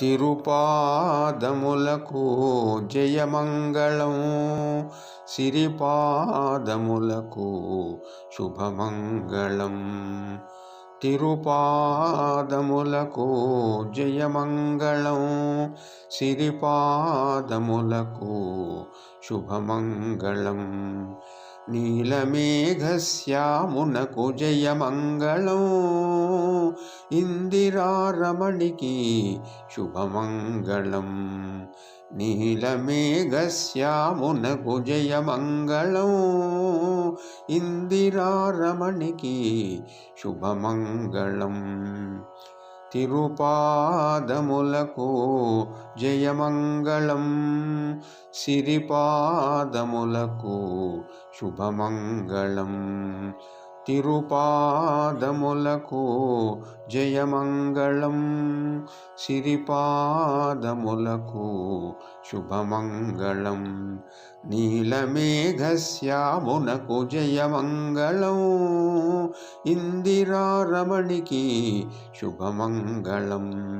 తిరుపాదములకు జయమంగళం. సిరిపాదములకు శుభమంగళం. తిరుపాదములకు జయమంగళం. సిరిపాదములకు శుభమంగళం. నీలమేఘశ్యామునకు జయమంగళం. ఇందిరారమణికి శుభమంగళం. నీలమేఘశ్యామునకు జయమంగళం. ఇందిరారమణికి శుభమంగళం. తిరుపాదములకు జయమంగళం. సిరిపాదములకు శుభమంగళం. తిరుపాదములకు జయమంగళం. సిరిపాదములకు శుభమంగళం. నీలమేఘశ్యామునకు జయమంగళం. ఇందిరారమణికి శుభమంగళం.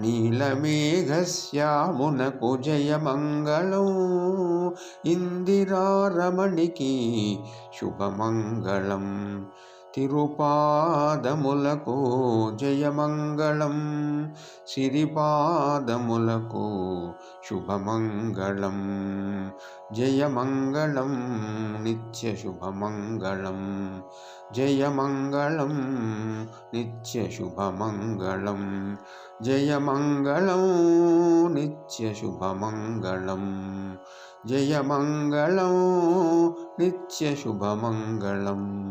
నీలమేఘశ్యామునకు జయమంగళం. ఇందిరారమణికి శుభమంగళం. తిరుపాదములకు జయమంగళం. సిరిపాదములకు శుభమంగళం. జయమంగళం నిత్య శుభమంగళం. జయమంగళం నిత్య శుభమంగళం. జయమంగళం నిత్య శుభమంగళం. జయమంగళం నిత్య శుభమంగళం.